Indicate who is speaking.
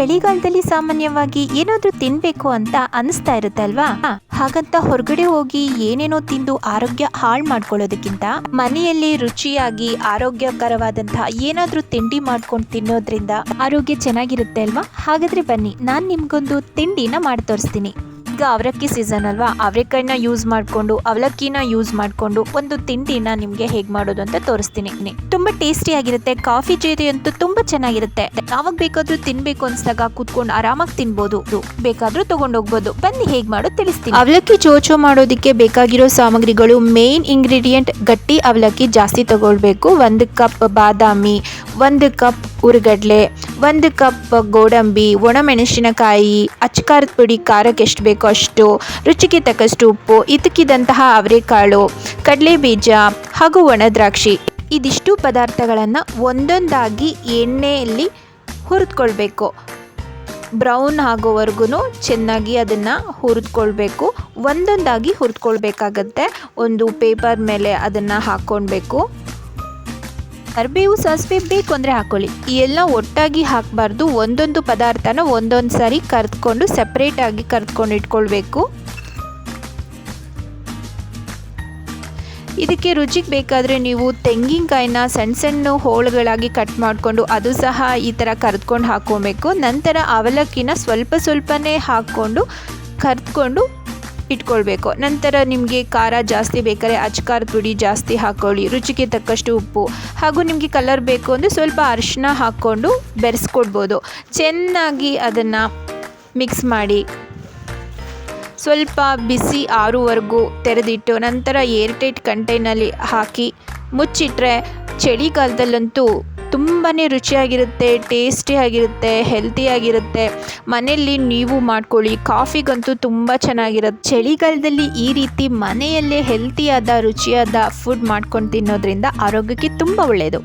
Speaker 1: ಚಳಿಗಾಲದಲ್ಲಿ ಸಾಮಾನ್ಯವಾಗಿ ಏನಾದ್ರೂ ತಿನ್ಬೇಕು ಅಂತ ಅನಿಸ್ತಾ ಇರುತ್ತೆ ಅಲ್ವಾ? ಹಾಗಂತ ಹೊರಗಡೆ ಹೋಗಿ ಏನೇನೋ ತಿಂದು ಆರೋಗ್ಯ ಹಾಳು ಮಾಡ್ಕೊಳ್ಳೋದಕ್ಕಿಂತ ಮನೆಯಲ್ಲಿ ರುಚಿಯಾಗಿ, ಆರೋಗ್ಯಕರವಾದಂತಹ ಏನಾದ್ರೂ ತಿಂಡಿ ಮಾಡ್ಕೊಂಡು ತಿನ್ನೋದ್ರಿಂದ ಆರೋಗ್ಯ ಚೆನ್ನಾಗಿರುತ್ತೆ ಅಲ್ವಾ? ಹಾಗಾದ್ರೆ ಬನ್ನಿ, ನಾನು ನಿಮ್ಗೊಂದು ತಿಂಡಿನ ಮಾಡಿ ತೋರಿಸ್ತೀನಿ ಈಗ ಅವಲಕ್ಕಿ ಸೀಸನ್ ಅಲ್ವಾ? ಅವರೆಕಾಯಿನ ಯೂಸ್ ಮಾಡಿಕೊಂಡು, ಅವಲಕ್ಕಿನ ಯೂಸ್ ಮಾಡಿಕೊಂಡು ಒಂದು ತಿಂಡಿನ ನಿಮಗೆ ಹೇಗೆ ಮಾಡೋದು ಅಂತ ತೋರಿಸ್ತೀನಿ. ತುಂಬಾ ಟೇಸ್ಟಿ ಆಗಿರುತ್ತೆ ಕಾಫಿ ಜೊತೆ ಅಂತೂ ತುಂಬಾ ಚೆನ್ನಾಗಿರುತ್ತೆ. ಯಾವಾಗ ಬೇಕಾದ್ರೂ ತಿನ್ಬೇಕು ಅನ್ಸ್ದಾಗ ಕೂತ್ಕೊಂಡು ಆರಾಮಾಗಿ ತಿನ್ಬೋದು. ಬೇಕಾದ್ರೂ ತಗೊಂಡೋಗ್ಬೋದು. ಬಂದು ಹೇಗೆ ಮಾಡೋದು ತಿಳಿಸ್ತೀನಿ. ಅವಲಕ್ಕಿ ಚೋಚೋ ಮಾಡೋದಕ್ಕೆ ಬೇಕಾಗಿರೋ ಸಾಮಗ್ರಿಗಳು ಮೇನ್ ಇಂಗ್ರೀಡಿಯೆಂಟ್ ಗಟ್ಟಿ ಅವಲಕ್ಕಿ ಜಾಸ್ತಿ ತಗೊಳ್ಬೇಕು. ಒಂದು ಕಪ್ ಬಾದಾಮಿ, ಒಂದು ಕಪ್ ಉರುಗಡ್ಲೆ ಒಂದು ಕಪ್ ಗೋಡಂಬಿ, ಒಣಮೆಣಸಿನಕಾಯಿ ಅಚ್ಚಕಾರದ ಪುಡಿ, ಖಾರಕ್ಕೆ ಎಷ್ಟು ಬೇಕೋ ಅಷ್ಟು, ರುಚಿಗೆ ತಕ್ಕಷ್ಟು ಉಪ್ಪು ಇದಕ್ಕಿದ್ದಂತಹ ಅವರೆಕಾಳು ಕಡಲೆ ಬೀಜ ಹಾಗೂ ಒಣ ದ್ರಾಕ್ಷಿ. ಇದಿಷ್ಟು ಪದಾರ್ಥಗಳನ್ನು ಒಂದೊಂದಾಗಿ ಎಣ್ಣೆಯಲ್ಲಿ ಹುರಿದ್ಕೊಳ್ಬೇಕು. ಬ್ರೌನ್ ಆಗೋವರೆಗೂ ಚೆನ್ನಾಗಿ ಅದನ್ನು ಹುರಿದುಕೊಳ್ಬೇಕು. ಒಂದೊಂದಾಗಿ ಹುರಿದ್ಕೊಳ್ಬೇಕಾಗತ್ತೆ. ಒಂದು ಪೇಪರ್ ಮೇಲೆ ಅದನ್ನು ಹಾಕ್ಕೊಳ್ಬೇಕು. ಕರಿಬೇವು ಸಾಸಿವೆ ಬೇಕು ಅಂದರೆ ಹಾಕ್ಕೊಳ್ಳಿ ಈ ಎಲ್ಲ ಒಟ್ಟಾಗಿ ಹಾಕಬಾರ್ದು. ಒಂದೊಂದು ಪದಾರ್ಥನ ಒಂದೊಂದು ಸಾರಿ ಕರೆದ್ಕೊಂಡು ಸಪ್ರೇಟಾಗಿ ಕರೆದ್ಕೊಂಡು ಇಟ್ಕೊಳ್ಬೇಕು. ಇದಕ್ಕೆ ರುಚಿಗೆ ಬೇಕಾದರೆ ನೀವು ತೆಂಗಿನಕಾಯಿನ ಸಣ್ಣ ಸಣ್ಣ ಹೋಳುಗಳಾಗಿ ಕಟ್ ಮಾಡಿಕೊಂಡು ಅದು ಸಹ ಈ ಥರ ಕರೆದ್ಕೊಂಡು ಹಾಕ್ಕೊಬೇಕು ನಂತರ ಅವಲಕ್ಕಿನ ಸ್ವಲ್ಪ ಸ್ವಲ್ಪನೇ ಹಾಕ್ಕೊಂಡು ಕರೆದ್ಕೊಂಡು ಇಟ್ಕೊಳ್ಬೇಕು. ನಂತರ ನಿಮಗೆ ಖಾರ ಜಾಸ್ತಿ ಬೇಕಾದ್ರೆ ಅಚ್ಕಾರದ ಪುಡಿ ಜಾಸ್ತಿ ಹಾಕ್ಕೊಳ್ಳಿ ರುಚಿಗೆ ತಕ್ಕಷ್ಟು ಉಪ್ಪು. ಹಾಗೂ ನಿಮಗೆ ಕಲರ್ ಬೇಕು ಅಂದರೆ ಸ್ವಲ್ಪ ಅರಿಶಿನ ಹಾಕ್ಕೊಂಡು ಬೆರೆಸ್ಕೊಡ್ಬೋದು. ಚೆನ್ನಾಗಿ ಅದನ್ನು ಮಿಕ್ಸ್ ಮಾಡಿ. ಸ್ವಲ್ಪ ಬಿಸಿ ಆರುವರೆಗೂ ತೆರೆದಿಟ್ಟು ನಂತರ ಏರ್ಟೈಟ್ ಕಂಟೈನಲ್ಲಿ ಹಾಕಿ ಮುಚ್ಚಿಟ್ರೆ ಚಳಿಗಾಲದಲ್ಲಂತೂ ತುಂಬಾ ರುಚಿಯಾಗಿರುತ್ತೆ ಟೇಸ್ಟಿಯಾಗಿರುತ್ತೆ ಹೆಲ್ತಿಯಾಗಿರುತ್ತೆ ಮನೆಯಲ್ಲಿ ನೀವು ಮಾಡ್ಕೊಳ್ಳಿ. ಕಾಫಿಗಂತೂ ತುಂಬ ಚೆನ್ನಾಗಿರುತ್ತೆ. ಚಳಿಗಾಲದಲ್ಲಿ ಈ ರೀತಿ ಮನೆಯಲ್ಲೇ ಹೆಲ್ತಿಯಾದ ರುಚಿಯಾದ ಫುಡ್ ಮಾಡ್ಕೊಂಡು ತಿನ್ನೋದ್ರಿಂದ ಆರೋಗ್ಯಕ್ಕೆ ತುಂಬ ಒಳ್ಳೆಯದು